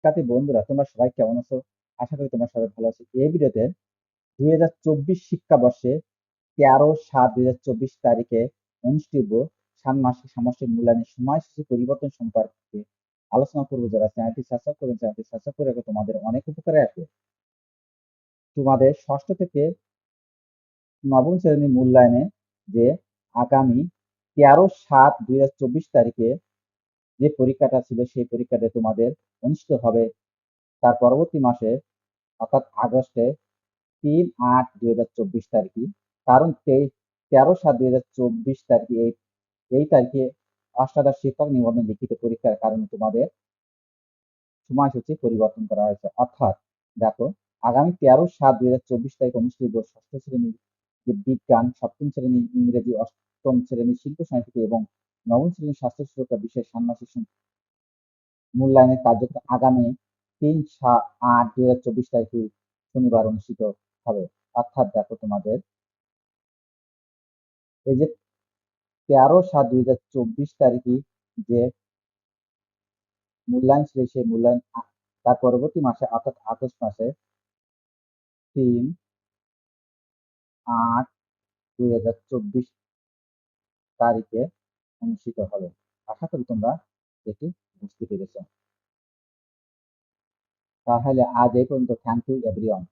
শিক্ষার্থী বন্ধুরা, তোমরা সবাই কেমন আছো? আশা করি তোমরা সবাই ভালো আছো। এই ভিডিওতে দুই হাজার চব্বিশ শিক্ষাবর্ষে তেরো সাত দুই হাজার চব্বিশ তারিখে অনুষ্ঠিত ষান্মাসিক সামষ্টিক মূল্যায়নের সময়সূচি পরিবর্তন সম্পর্কে আলোচনা করব যারা। চ্যানেলটি সাবস্ক্রাইব করেন চ্যানেলটি সাবস্ক্রাইব করে রাখো, তোমাদের অনেক উপকারে আসবে। তোমাদের ষষ্ঠ থেকে নবম শ্রেণি মূল্যায়নে যে আগামী তেরো সাত দুই হাজার চব্বিশ তারিখে যে পরীক্ষাটা ছিল সেই পরীক্ষাটা তোমাদের অনুষ্ঠিত হবে। তার পরবর্তী মাসে, অর্থাৎ আগস্টে তিন আট দুই হাজার চব্বিশ তারিখে, কারণ তেইশ তেরো সাত দুই হাজার চব্বিশ তারিখে এই এই তারিখে অষ্টাদশ শিক্ষক নিবন্ধন লিখিত পরীক্ষার কারণে তোমাদের সময়সূচি পরিবর্তন করা হয়েছে। অর্থাৎ দেখো, আগামী তেরো সাত দুই হাজার চব্বিশ তারিখ অনুষ্ঠিত ষষ্ঠ শ্রেণির যে বিজ্ঞান, সপ্তম শ্রেণি, ইংরেজি, অষ্টম শ্রেণি, শিল্প, সংস্কৃতি এবং নবম শ্রেণির স্বাস্থ্য সুরক্ষা বিষয়ে ষান্মাসিক মূল্যায়নের কার্যক্রম আগামী তিন সাত আট দুই হাজার চব্বিশ তারিখে শনিবার অনুষ্ঠিত হবে। অর্থাৎ দেখো তোমাদের, এই যে তেরো সাত দুই হাজার চব্বিশ তারিখে যে মূল্যায়ন ছিল, সেই মূল্যায়ন তার পরবর্তী মাসে, অর্থাৎ আগস্ট মাসে তিন আট দুই হাজার চব্বিশ তারিখে অনুষ্ঠিত হবে। আশা করি তোমরা এটি বুঝতে পেরেছ। তাহলে আজ এই পর্যন্ত। Thank you everyone